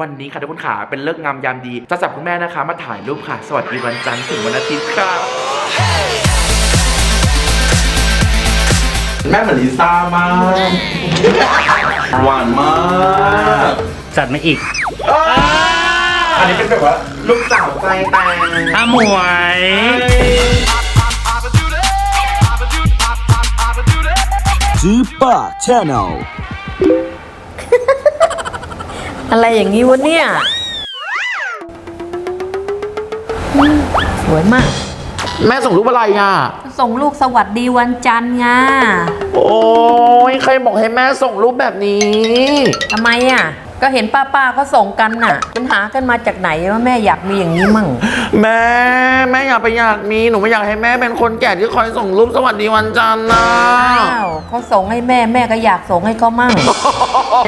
วันนี้ค่ะทุกคนค่ะเป็นเลิกษ์งามยามดีจะจับคุณแม่นะคะ มาถ่ายรูปค่ะ สวัสดีวันจันทร์ถึงวันอาทิตย์ค่ะ แม่เหมือนลิซ่ามาก หวานมากจัดมาอีกอันนี้เป็นแบบว่าลูกสาวใจแตงอาหมวย Super Channel อะไรอย่างนี้วะเนี่ยอืมสวยมาก แม่ส่งรูปอะไรอะ ส่งลูกสวัสดีวันจันทร์ไงโอ้ยใครบอกให้แม่ส่งรูปแบบนี้ ทำไมอะ ก็เห็นป้าป้าๆก็ส่งกันน่ะปัญหากันมาจากไหนว่าแม่อยากมีอย่างนี้มั่ง แม่แม่อยากไปอยากมีหนูไม่อยากให้แม่เป็นคนแก่ที่คอยส่งรูปสวัสดีวันจันทร์นะอ้าวเขาส่งให้แม่แม่ก็อยากส่งให้เขามั่ง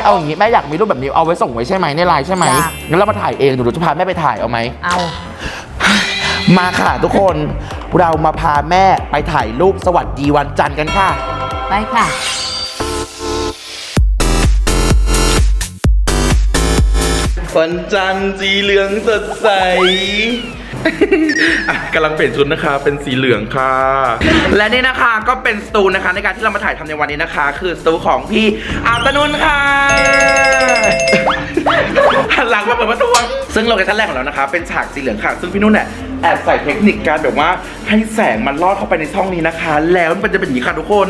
เอาอย่างนี้แม่อยากมีรูปแบบนี้เอาไว้ส่งไว้ใช่ไหมในไลน์ใช่ไหมอยาก งั้นเรามาถ่ายเองหนูจะพาแม่ไปถ่ายเอาไหม เอา มาค่ะทุกคน เรามาพาแม่ไปถ่ายรูปสวัสดีวันจันทร์กันค่ะ ไปค่ะ วันจันทร์สีเหลืองสดใสอะกำลังเปลี่ยนชุดนะคะ เป็นสีเหลืองค่ะ และนี่นะคะก็เป็นสตูนะคะ ในการที่เรามาถ่ายทำในวันนี้นะคะ คือสตูของพี่อาตนุนค่ะหันหลังมาเปิดประตูซึ่งโลเคชั่นแรกของเรานะคะ เป็นฉากสีเหลืองค่ะ ซึ่งพี่นุ่นเนี่ยแอบใส่เทคนิคการแบบว่าให้แสงมันลอดเข้าไปในช่องนี้นะคะ แล้วมันจะเป็นอย่างนี้ค่ะทุกคน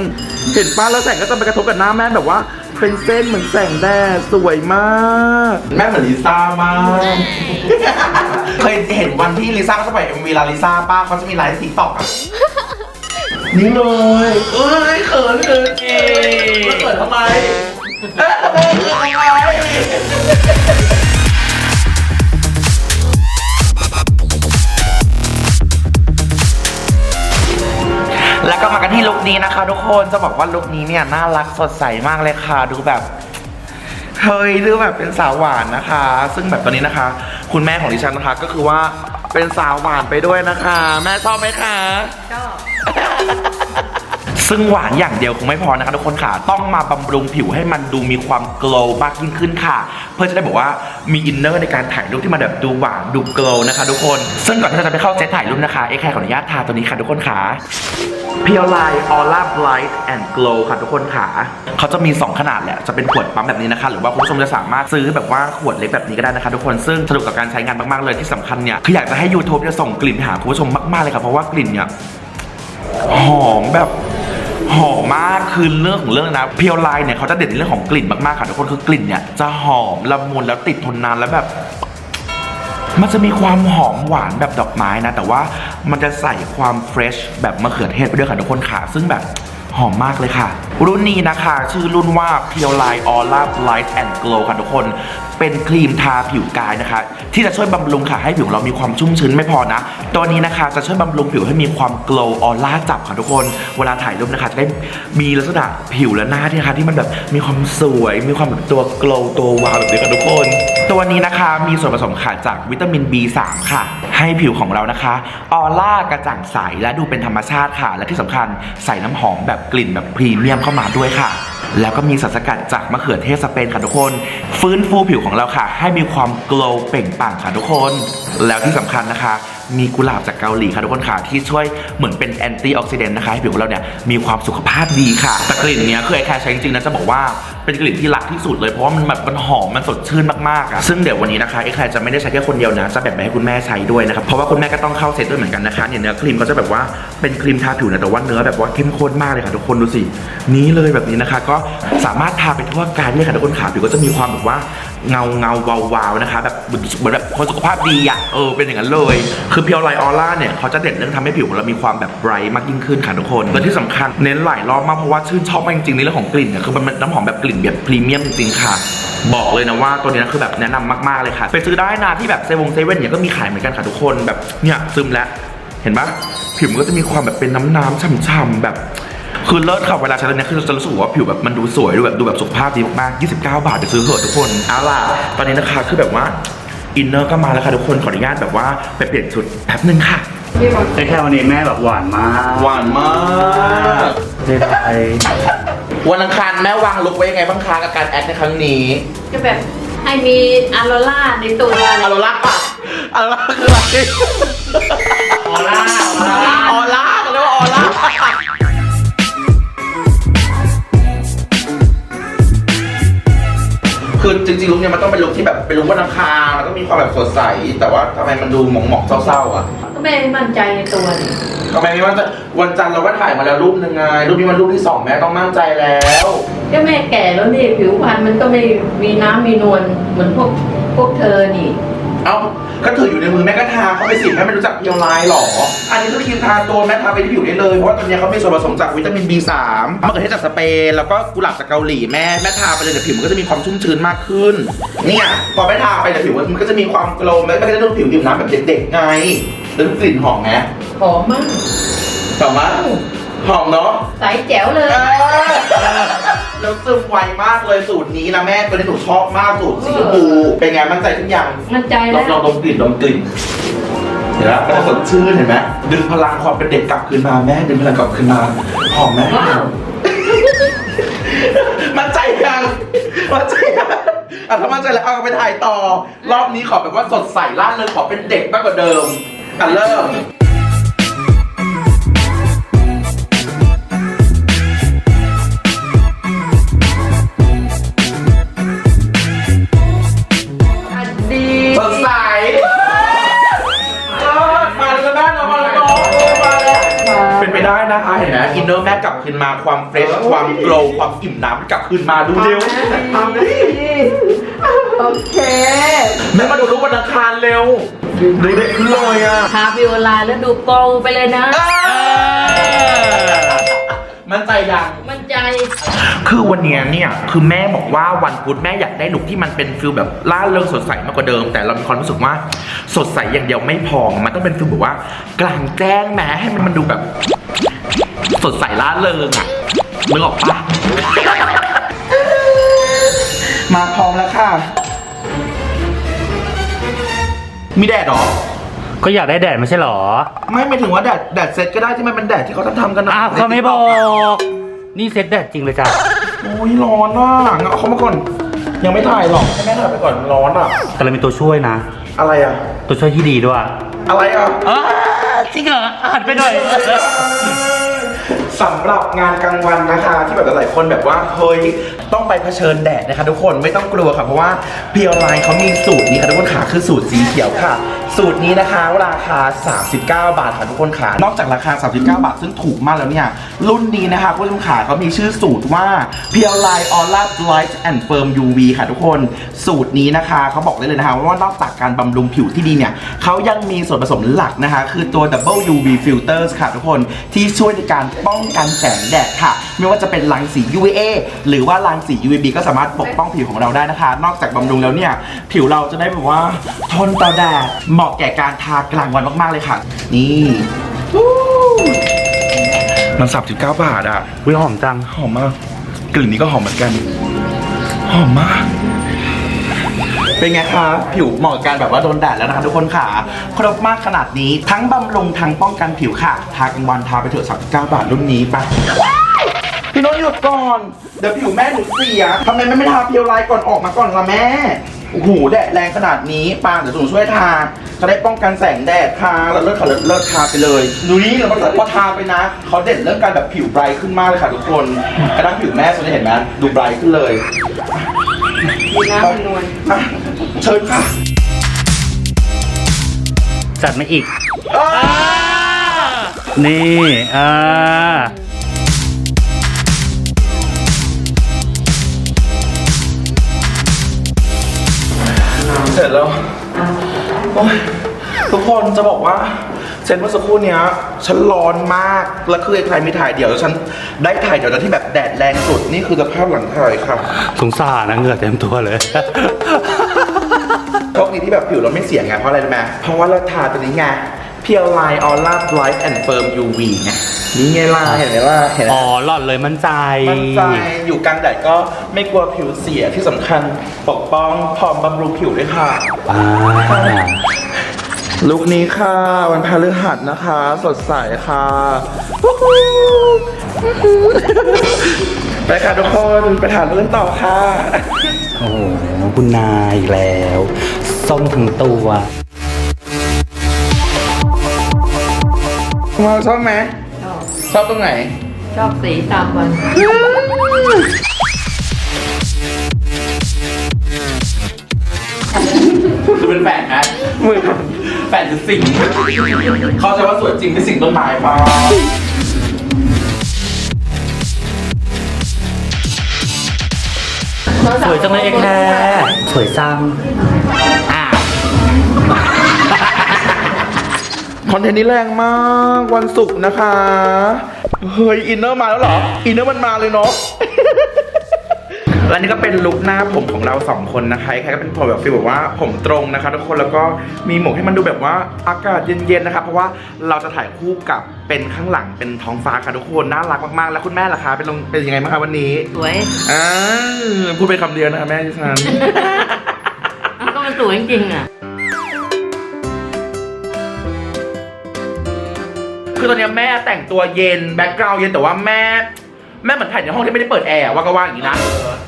เห็นป้าแล้วแสงก็จะไปกระทบกับหน้าแม่แบบว่า เป็นเส้นเหมือนแสงแดดสวยมาก แม่เหมือนลิซ่ามาก เคยเห็นวันที่ลิซ่าเขาจะไปเอ็มวีลาลิซ่าป้าเขาจะมีไลฟ์ติ๊กต็อกอะนี่เลยเอ้ยเขินเขินเองเขินทำไมเอ๊ะเขินทำไม มากันที่ลุคนี้นะคะ ทุกคนจะบอกว่าลุคนี้เนี่ยน่ารักสดใสมากเลยค่ะ ดูแบบเฮ้ยดูแบบเป็นสาวหวานนะคะ ซึ่งแบบตอนนี้นะคะ คุณแม่ของดิฉันนะคะก็คือว่าเป็นสาวหวานไปด้วยนะคะ แม่ชอบไหมคะชอบ ซึ่งหวานอย่างเดียวคงไม่พอนะคะทุกคนค่ะ ต้องมาบำรุงผิวให้มันดูมีความโกลว์มากยิ่งขึ้นค่ะ เพื่อจะได้บอกว่ามีอินเนอร์ในการถ่ายรูปที่มันแบบดูหวานดูโกลว์นะคะ ทุกคน ซึ่งก่อนที่เราจะไปเข้าเซตถ่ายรูปนะคะ เอ็กแคร์ขออนุญาตทาตัวนี้ค่ะทุกคนค่ะเพียวไลออร่าไบรท์แอนด์โกลค่ะทุกคนค่ะเขาจะมี 2 ขนาดแหละ จะเป็นขวดปั๊มแบบนี้นะคะ หรือว่าคุณผู้ชมจะสามารถซื้อแบบว่าขวดเล็กแบบนี้ก็ได้นะคะ ทุกคน ซึ่งสะดวกกับการใช้งานมาก ๆ เลยที่สำคัญเนี่ย คืออยากจะให้ YouTube เนี่ยส่งกลิ่นไปหาคุณผู้ชมมาก ๆ เลยค่ะ เพราะว่ากลิ่นเนี่ย หอมแบบ หอมมากคือเรื่องของเรื่องนะเพียวไลน์เนี่ยเขาจะเด่นในเรื่องของกลิ่นมากๆค่ะทุกคนคือกลิ่นเนี่ยจะหอมละมุนแล้วติดทนนานแล้วแบบ มันจะมีความหอมหวานแบบดอกไม้นะ แต่ว่ามันจะใส่ความเฟรชแบบมะเขือเทศไปด้วยค่ะทุกคนค่ะซึ่งแบบ หอมมากเลยค่ะ รุ่นนี้นะคะ ชื่อรุ่นว่า p u r e Line Aura Light and Glow ค่ะทุกคนเป็นครีมทาผิวกายนะคะ ที่จะช่วยบำรุงค่ะให้ผิวของเรามีความชุ่มชื้นไม่พอนะ ตัวนี้นะคะจะช่วยบำรุงผิวให้มีความ glow ออร่าจับค่ะทุกคน เวลาถ่ายรูปนะคะจะได้มีลักษณะผิวและหน้าที่นะคะที่มันแบบมีความสวย มีความแบบตัว glow ตัววาวแบบนี้ค่ะทุกคน ตัวนี้นะคะมีส่วนผสมค่ะจากวิตามิน B3 ค่ะ ให้ผิวของเรานะคะออร่ากระจ่างใสและดูเป็นธรรมชาติค่ะ และที่สำคัญใส่น้ำหอมแบบกลิ่นแบบพรีเมียมเข้ามาด้วยค่ะ แล้วก็มีสารสกัดจากมะเขือเทศสเปนค่ะทุกคน ฟื้นฟูผิวของเราค่ะ ให้มีความโกลเปล่งปลั่งค่ะทุกคน แล้วที่สำคัญนะคะมีกุหลาบจากเกาหลีค่ะทุกคนค่ะ ที่ช่วยเหมือนเป็นแอนตี้ออกซิเดนต์นะคะ ให้ผิวของเราเนี่ยมีความสุขภาพดีค่ะแต่กลิ่นเนี้ยคือไอแคร์ใช้จริงๆนะจะบอกว่าเป็นกลิ่นที่รักที่สุดเลยเพราะว่ามันแบบมันหอมมันสดชื่นมากๆอะซึ่งเดี๋ยววันนี้นะคะไอแคร์จะไม่ได้ใช้แค่คนเดียวนะ จะแบ่งไปให้คุณแม่ใช้ด้วยนะครับเพราะว่าคุณแม่ก็ต้องเข้าเซตด้วยเหมือนกันนะคะเนี่ยเนื้อครีมก็จะแบบว่าเป็นครีมทาผิวนะแต่ว่าเนื้อแบบว่าเข้มข้นมากเลยค่ะทุกคนดูสินี้เลยแบบนี้นะคะ ก็สามารถทาไปทั่วกายได้เลยค่ะทุกคนขาผิวก็จะมีความแบบว่า เงาเงาวาวๆนะคะแบบเหมือนแบบคนสุขภาพดีอะเออเป็นอย่างนั้นเลย คือเพียวไลออร่าเนี่ยเขาจะเด่นเรื่องทำให้ผิวของเรามีความแบบไบรท์มากยิ่งขึ้นค่ะทุกคนและที่สำคัญเน้นหลายรอบมากเพราะว่าชื่นชอบมากจริงๆในเรื่องของกลิ่นเนี่ยคือมันเป็นน้ำหอมแบบกลิ่นแบบพรีเมียมจริงๆค่ะบอกเลยนะว่าตัวนี้นะคือแบบแนะนำมากๆเลยค่ะ ไปซื้อได้นะที่แบบเซเว่นเซเว่นเนี่ยก็มีขายเหมือนกันค่ะทุกคนแบบเนี่ยซึมแล้วเห็นปะผิวมันก็จะมีความแบบเป็นน้ำๆฉ่ำๆแบบ คือเลิศค่ะเวลาใช้ตัวเนี้ยคือจะรู้สึกว่าผิวแบบมันดูสวยดูแบบดูแบบสุขภาพดีมากๆ29 บาทไปซื้อเถอะทุกคนเอาล่ะตอนนี้นะคะคือแบบว่าอินเนอร์ก็มาแล้วค่ะทุกคนขออนุญาตแบบว่าไปเปลี่ยนชุดแป๊บนึงค่ะแต่แค่วันนี้แม่แบบหวานมาก หวานมากเด็ดไทยวันอังคารแม่วางลุกไว้ยังไงบ้างคะกับการแอคในครั้งนี้จะแบบให้มีอาโรล่าในตัวอโลล่าป่ะอโลล่าคืออะไรออร่าออร่าออล่าเขาเรียกว่า คือจริงๆลุคเนี้ยมันต้องเป็นลุคที่แบบเป็นลุควันอังคารแล้วก็มีความแบบสดใส แต่ว่าทำไมมันดูหมองๆเศร้าๆอะก็แม่ไม่มั่นใจในตัวนี่ทำไมไม่ว่าจะวันจันทร์เราก็ถ่ายมาแล้วรูปหนึ่งไงรูปนี้มันรูปที่สองแม่ต้องมั่นใจแล้ว ก็แม่แก่แล้วนี่ผิวพรรณมันก็ไม่มีน้ำมีนวลเหมือนพวกพวกเธอนี่ เอ้าก็ถืออยู่ในมือแม่ก็ทาเขาไปสิแม่ไม่รู้จักเพียวไลน์หรอ อันนี้คือครีมทาตัวแม่ทาไปที่ผิวได้เลย เพราะว่าตัวเนี้ยเขามีส่วนผสมจากวิตามิน B3 มะเขือเทศจากสเปนแล้วก็กุหลาบจากเกาหลีแม่แม่ทาไปเลยเดี๋ยวผิวมันก็จะมีความชุ่มชื้นมากขึ้น เนี่ยพอแม่ทาไปเดี๋ยวผิวมันก็จะมีความโกลว์แม่ก็จะได้รูปผิวผิวน้ำแบบเด็กๆไงแล้วกลิ่นหอมไหมหอมมากหอมมาก หอมเนาะใสแจ๋วเลยเออแล้วซึมไวมากเลยสูตรนี้นะแม่ตัวนี้หนูชอบมากสูตรสีชมพูเป็นไงมั่นใจทุกอย่างมั่นใจลแล้อวงลองดมกลิ่นดมกลิ่นเห็นไหมมันจะสดชื่นเห็นไหมดึงพลังความเป็นเด็กกลับคืนมาแม่ดึงพลังกลับคืนมาหอมไหมว้าวมั่นใจยังมั่นใจยังอะถ้ามั่นใจแล้วเอาไปถ่ายต่อ รอบนี้ขอแบบว่าสดใสล่าเริงขอเป็นเด็กมากกว่าเดิมอะเริ่ม เห็นไหมอินเนอร์แม่กลับคืนมาความเฟรชความโกลว์ความอิ่มน้ำกลับคืนมาดูเร็วทำดิโอเค แม่มาดูรูปวันอังคารเร็วดูเด็กขึ้นเลยอะทาบิวลาแล้วดูโกลว์ไปเลยนะมั่นใจยัง มั่นใจ คือวันเนี้ยเนี่ยคือแม่บอกว่าวันพุธแม่อยากได้ลุคที่มันเป็นฟิลแบบล่าเริงสดใสมากกว่าเดิม แต่เรามีความรู้สึกว่าสดใสอย่างเดียวไม่พอมันต้องเป็นฟิลแบบว่ากลางแจ้งแม้ให้มันมันดูแบบ สดใสล่าเริงอะนึกออกปะมาพร้อมแล้วค่ะ มีแดดเหรอ ก็อยากได้แดดไม่ใช่หรอ ไม่ไม่ถึงว่าแดดแดดเซตก็ได้ที่มันเป็นแดดที่เขาทำทำกันนะอ้าวเขาไม่บอก นี่เซ็ตแดดจริงเลยจ้ะโอ้ยร้อนอะงั้นเอาเขามาก่อน ยังไม่ถ่ายหรอกให้แม่ถ่ายไปก่อนร้อนอะ แต่เรามีตัวช่วยนะ อะไรอะ ตัวช่วยที่ดีด้วย อะไรอะอ้าจริงเหรออ่านไปหน่อย สำหรับงานกลางวันนะคะ ที่แบบหลายๆคนแบบว่าเฮ้ยต้องไปเผชิญแดดนะคะ ทุกคนไม่ต้องกลัวค่ะเพราะว่าเพียวไลน์เขามีสูตรนี้ค่ะทุกคนค่ะคือสูตรสีเขียวค่ะ สูตรนี้นะคะราคา 39 บาทค่ะทุกคนค่ะ นอกจากราคา 39 บาท ซึ่งถูกมากแล้วเนี่ย รุ่นนี้นะคะคุณผู้ชมขาเขามีชื่อสูตรว่าเพียวไลน์ออร่าไลท์แอนด์เฟิร์ม UV ค่ะทุกคน สูตรนี้นะคะเขาบอกได้เลยนะคะว่านอกจากการบำรุงผิวที่ดีเนี่ยเขายังมีส่วนผสมหลักนะคะ คือตัว Double UV Filters ค่ะทุกคนที่ช่วยในการป้องกันแสงแดดค่ะ ไม่ว่าจะเป็นรังสี UVA หรือว่ารังสี UVB ก็สามารถปกป้องผิวของเราได้นะคะ นอกจากบำรุงแล้วเนี่ยผิวเราจะได้แบบว่าทนต่อแดดเหมาะแก่การทากลางวันมากๆเลยค่ะ นี่วู้มัน39บาทอะวิหอมจัง หอมมาก กลิ่นนี้ก็หอมเหมือนกัน หอมมาก เป็นไงคะผิวเหมาะกับการแบบว่าโดนแดดแล้วนะคะทุกคนค่ะ ครบมากขนาดนี้ทั้งบำรุงทั้งป้องกันผิวค่ะ ทากลางวันทาไปเถอะ39 บาทรุ่นนี้ไปพี่โน้ตหยุดก่อน เดี๋ยวผิวแม่หนูเสียทำไมแม่ไม่ทาเพียวไลน์ก่อนออกมาก่อนล่ะแม่ โอ้โหแดดแรงขนาดนี้ปางเดี๋ยวหนูช่วยทาจะได้ป้องกันแสงแดดทาแล้วเลิกค่ะเลิกเลิกทาไปเลย ดูนี่แล้วพอทาไปนะเขาเด่นเรื่องการแบบผิวไบรท์ขึ้นมากเลยค่ะทุกคนกระด้างผิวแม่จะได้เห็นไหมดูไบรท์ขึ้นเลยมีน้ำมีนวลอะเชิญค่ะจัดมาอีก นี่อ่า ร็จแล้วโอ๊ยทุกคนจะบอกว่าเซนเมื่อสักครู่เนี้ยฉันร้อนมาก แล้วคือใครมีถ่ายเดี่ยวแล้วฉันได้ถ่ายเดี่ยวตอนที่แบบแดดแรงสุด นี่คือสภาพหลังถ่ายค่ะสงสารนะเหงื่อเต็มตัวเลย โชคดีที่แบบผิวเราไม่เสียไงเพราะอะไรรู้ไหมเพราะว่าเราทาตัวนี้ไง เพียวไลน์ออร่าไบรท์แอนด์เฟิร์ม UV ไงนี่ไงล่ะเห็นไหมล่ะเห็นไหมอ๋อหลอดเลยมั่นใจ มั่นใจอยู่กลางแดดก็ไม่กลัวผิวเสียที่สำคัญปกป้องพร้อมบำรุงผิวด้วยค่ะ อ่า ลุคนี้ค่ะ วันพฤหัสนะคะ สดใสค่ะวู้ฮู้วู้ฮู้ไปค่ะทุกคนไปถามเรื่องต่อค่ะ โอ้โหคุณนายอีกแล้วส้มทั้งตัว มาชอบไหมชอบชอบตรงไหน ชอบสีตามวันคือเป็นแฝดนะมือแฝดคือสิ่งเขาจะว่าสวยจริงเป็นสิ่งต้นไม้ป่ะสวยจังเลยเอกแคร์สวยจัง คอนเทนต์นี้แรงมากวันศุกร์นะคะ เฮ้ย อินเนอร์มาแล้วเหรอ อินเนอร์มันมาเลยเนาะและนี่ก็เป็นลุคหน้าผมของเราสองคนนะคะใครก็เป็นผมแบบฟีลแบบว่าผมตรงนะคะทุกคนแล้วก็มีหมวกให้มันดูแบบว่าอากาศเย็นๆนะคะเพราะว่าเราจะถ่ายคู่กับเป็นข้างหลังเป็นท้องฟ้าค่ะทุกคนน่ารักมากๆ แล้วคุณแม่ล่ะคะเป็นลงเป็นยังไงบ้างคะวันนี้สวยอ่าพูดเป็นคำเดียวนะคะแม่ดิฉันมันก็มันสวยจริงๆอะ คือตอนเนี้ยแม่แต่งตัวเย็นแบ็กกราวด์เย็นแต่ว่าแม่ แม่เหมือนถ่ายในห้องที่ไม่ได้เปิดแอร์ว่าก็ว่าอย่างนี้นะ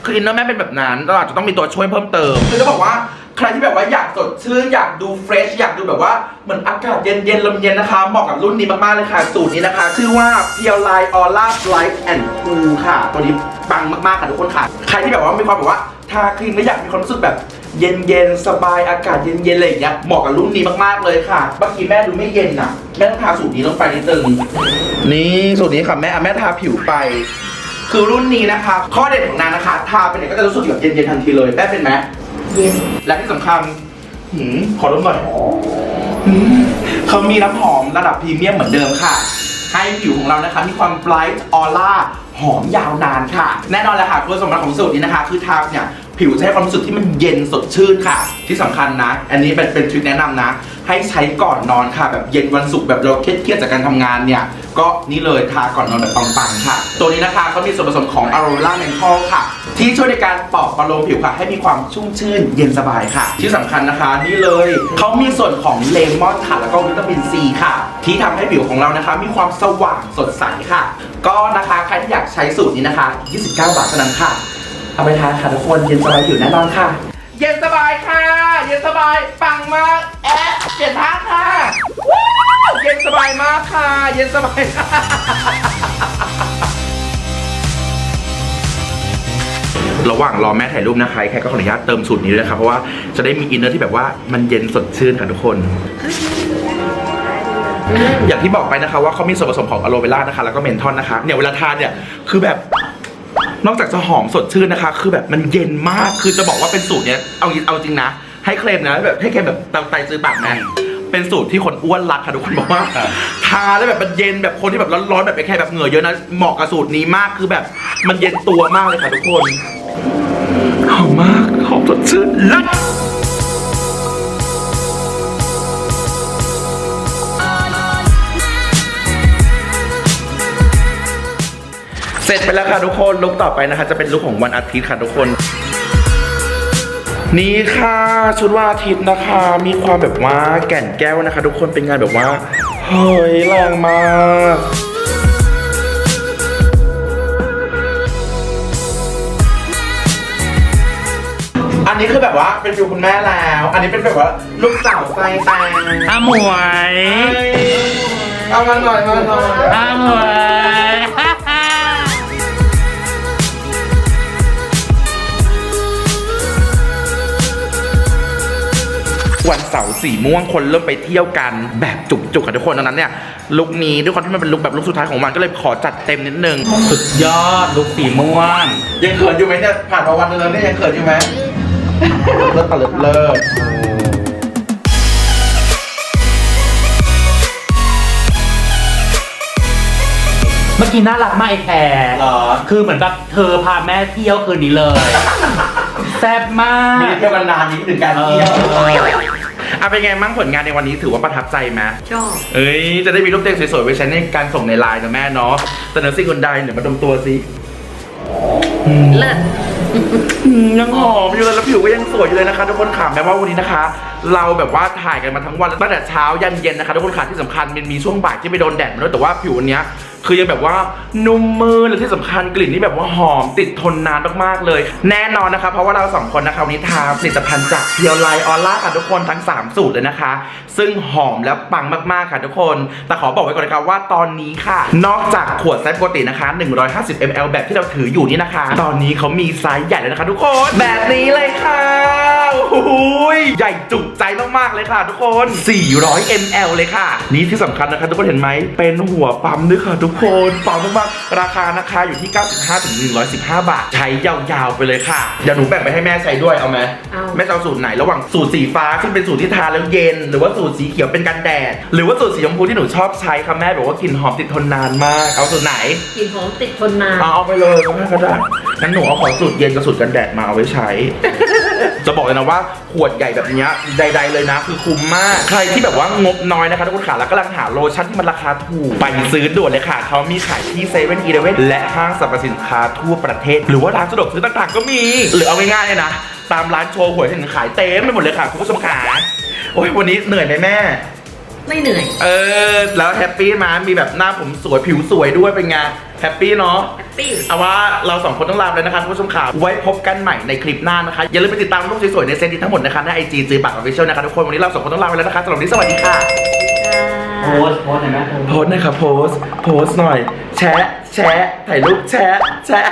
คืออินเนอร์แม่เป็นแบบนั้นเราอาจจะต้องมีตัวช่วยเพิ่มเติมคือจะบอกว่าใครที่แบบว่าอยากสดชื่นอยากดูเฟรชอยากดูแบบว่าเหมือนอากาศเย็นๆลมเย็นนะคะเหมาะกับรุ่นนี้มากๆเลยค่ะ สูตรนี้นะคะ ชื่อว่า p u r e l i n e Aura Light and Cool ค่ะ ตัวนี้ปังมากๆค่ะทุกคนค่ะ ใครที่แบบว่ามีความแบบว่าทาครีมแล้วอยากมีความรู้สึกแบบ เย็นๆ สบายอากาศเย็นๆอะไรอย่างเงี้ยเหมาะกับรุ่นนี้มากๆเลยค่ะเมื่อกี้แม่ดูไม่เย็นน่ะแม่ต้องทาสูตรนี้ลงไปนิดนึงนี่สูตรนี้ค่ะแม่อะแม่ทาผิวไป คือรุ่นนี้นะคะข้อเด่นของนางนะคะ ทาไปเนี่ยก็จะรู้สึกแบบเย็นๆทันทีเลยแม่เป็นไหมเย็นและที่สำคัญหืมขอดมหน่อยหืมเขามีน้ำหอมระดับพรีเมียมเหมือนเดิมค่ะให้ผิวของเรานะคะมีความไบรท์ออร่าหอมยาวนานค่ะ แน่นอนแล้วค่ะคุณสมบัติของสูตรนี้นะคะ คือทาเนี่ย ผิวจะให้ความรู้สึกที่มันเย็นสดชื่นค่ะ ที่สำคัญนะ อันนี้เป็นเป็นทริคแนะนำนะ ให้ใช้ก่อนนอนค่ะ แบบเย็นวันศุกร์แบบเราเครียดๆจากการทำงานเนี่ย ก็นี่เลยทาก่อนนอนแบบปังๆค่ะ ตัวนี้นะคะเขามีส่วนผสมของ a r o r a Menthol ค่ะ ที่ช่วยในการปลอบประโลมผิวค่ะ ให้มีความชุ่มชื่นเย็นสบายค่ะ ที่สำคัญนะคะนี่เลยเขามีส่วนของเลมอนค่ะ แล้วก็วิตามินซีค่ะ ที่ทำให้ผิวของเรานะคะ มีความสว่างสดใสค่ะ ก็นะคะใครที่อยากใช้สูตรนี้นะคะ 29 บาทเท่านั้นค่ะ เอาไปทานค่ะทุกคนเย็นสบายผิวแน่นอนค่ะ เย็นสบายค่ะ เย็นสบายปังมากแอะเปลี่ยนท่าค่ะว้าวเย็นสบายมากค่ะ เย็นสบายค่ะระหว่างรอแม่ถ่ายรูปนะคะแค่ก็ขออนุญาตเติมสูตรนี้ด้วยนะคะเพราะว่าจะได้มีอินเนอร์ที่แบบว่ามันเย็นสดชื่นค่ะทุกคน อย่างที่บอกไปนะคะว่าเขามีส่วนผสมของอะโลเวล่านะคะแล้วก็เมนทอนนะคะเนี่ยเวลาทานเนี่ยคือแบบ นอกจากจะหอมสดชื่นนะคะ คือแบบมันเย็นมากคือจะบอกว่าเป็นสูตรเนี้ยเอาเอาจริงนะ ให้เคลมนะแบบให้เคลมแบบตามไตซื้อปากนะเป็นสูตรที่คนอ้วนรักค่ะทุกคนบอกว่าทาแล้วแบบมันเย็นแบบคนที่แบบร้อนๆแบบไอ้แค่แบบเหงื่อเยอะนะเหมาะกับสูตรนี้มากคือแบบมันเย็นตัวมากเลยค่ะทุกคนหอมมากหอมสดชื่นเลิศ เสร็จไปแล้วค่ะทุกคนลุกต่อไปนะคะ จะเป็นลุกของวันอาทิตย์ค่ะทุกคน นี่ค่ะชุดวันอาทิตย์นะคะ มีความแบบว่าแก่นแก้วนะคะ ทุกคนเป็นงานแบบว่าเฮ้ยแรงมากอันนี้คือแบบว่าเป็นฟิวคุณแม่แล้ว อันนี้เป็นแบบว่าลูกสาวใจแตงอาหมวย เอามาหน่อยมาหน่อยอาหมวย วันเสาร์สีม่วงคนเริ่มไปเที่ยวกันแบบจุกๆค่ะทุกคนดังนั้นเนี่ยลุคนี้ด้วยความที่มันเป็นลุคแบบลุคสุดท้ายของวันก็เลยขอจัดเต็มนิดนึง สุดยอดลูกสีม่วง ยังเขินอยู่ไหมเนี่ยผ่านมาวันนึงแล้วเนี่ยยังเขินอยู่ไหม เลิศตะเลิศเลิศเมื่อกี้น่ารักมากไอ้แคร์เหรอคือเหมือนแบบเธอพาแม่เที่ยวคืนนี้เลย แซ่บมาก มีเที่ยวกันนานนี้ถึงการเอเที่ยวออ่ะเป็นไงมั่งผลงานในวันนี้ถือว่าประทับใจไหมชอบเอ้ยจะได้มีรูปเต้นสวยๆไว้ใช้ในการส่งในไลน์นะแม่เนาะเสนอสิ่งคนใดเดี๋ยวมาดมตัวสิเลิศอืมยังหอมอยู่เลยแล้วผิวก็ยังสวยอยู่เลยนะคะทุกคนค่ะแม้ว่าวันนี้นะคะเราแบบว่าถ่ายกันมาทั้งวันตั้งแต่เช้ายันเย็นนะคะทุกคนค่ะที่สำคัญมันมีช่วงบ่ายที่ไปโดนแดดมาด้วยแต่ว่าผิววันเนี้ยคือยังแบบว่านุ่มมือและที่สำคัญกลิ่นที่แบบว่าหอมติดทนนานมากๆเลย แน่นอนนะคะ เพราะว่าเราสองคนนะคะวันนี้ทาผลิตภัณฑ์จากเพียวไลออร่าค่ะทุกคนทั้ง 3 สูตรเลยนะคะ ซึ่งหอมและปังมากๆค่ะทุกคน แต่ขอบอกไว้ก่อนนะคะว่าตอนนี้ค่ะ นอกจากขวดไซส์ปกตินะคะ 150 ml แบบที่เราถืออยู่นี่นะคะ ตอนนี้เขามีไซส์ใหญ่เลยนะคะ ทุกคนแบบนี้เลยค่ะ อ้โหยใหญ่จุใจมากๆเลยค่ะ ทุกคน 400 ml เลยค่ะ นี่ที่สำคัญนะคะทุกคนเห็นไหม เป็นหัวปั๊มด้วยค่ะ ทุกคน ปั๊มมากๆ ราคานะคะอยู่ที่ 95ถึง115 บาท ใช้ยาวๆไปเลยค่ะ เดี๋ยวหนูแบ่งไปให้แม่ใช้ด้วยเอาไหมเอาแม่จะเอาสูตรไหนระหว่างสูตรสีฟ้าซึ่งเป็นสูตรที่ทาแล้วเย็น หรือว่าสูตรสีเขียวเป็นกันแดด หรือว่าสูตรสีชมพูที่หนูชอบใช้ค่ะแม่บอกว่ากลิ่นหอมติดทนนานมาก เอาสูตรไหน กลิ่นหอมติดทนนาน เอาเอาไปเลยแม่ก็ได้งั้นหนูเอาของสูตรเย็นกับสูตรกันแดดมาเอาไว้ใช้ จะบอกเลยนะว่าขวดใหญ่แบบเนี้ยใด ๆ เลยนะ คือคุ้มมาก ใครที่แบบว่างบน้อยนะคะทุกคนขาแล้วกำลังหาโลชั่นที่มันราคาถูกไปซื้อด่วนเลยค่ะเขามีขายที่เซเว่นอีเลเว่นและห้างสรรพสินค้าทั่วประเทศ หรือว่าร้านสะดวกซื้อต่างๆ ก็มี หรือเอาง่ายๆเลยนะ ตามร้านโชว์หวยที่เห็นขายเต็มไปหมดเลยค่ะคุณผู้ชมขาโอ้ยวันนี้เหนื่อยไหมแม่ไม่เหนื่อย เออ แล้วแฮปปี้มามีแบบหน้าผมสวยผิวสวยด้วยเป็นไง แฮปปี้เนาะ แฮปปี้ เอาว่าเราสองคนต้องลาไปแล้วนะคะคุณผู้ชมขาไว้พบกันใหม่ในคลิปหน้านะคะ อย่าลืมไปติดตามรูปสวยๆในเซตนี้ทั้งหมดนะคะในไอจีจีปากออฟฟิเชียลนะคะทุกคน วันนี้เราสองคนต้องลาไปแล้วนะคะสำหรับวันนี้สวัสดีค่ะ โพสต์โพสต์หน่อยไหม โพสต์หน่อยค่ะโพสต์โพสต์หน่อย แชะแชะถ่ายรูปแชะแชะ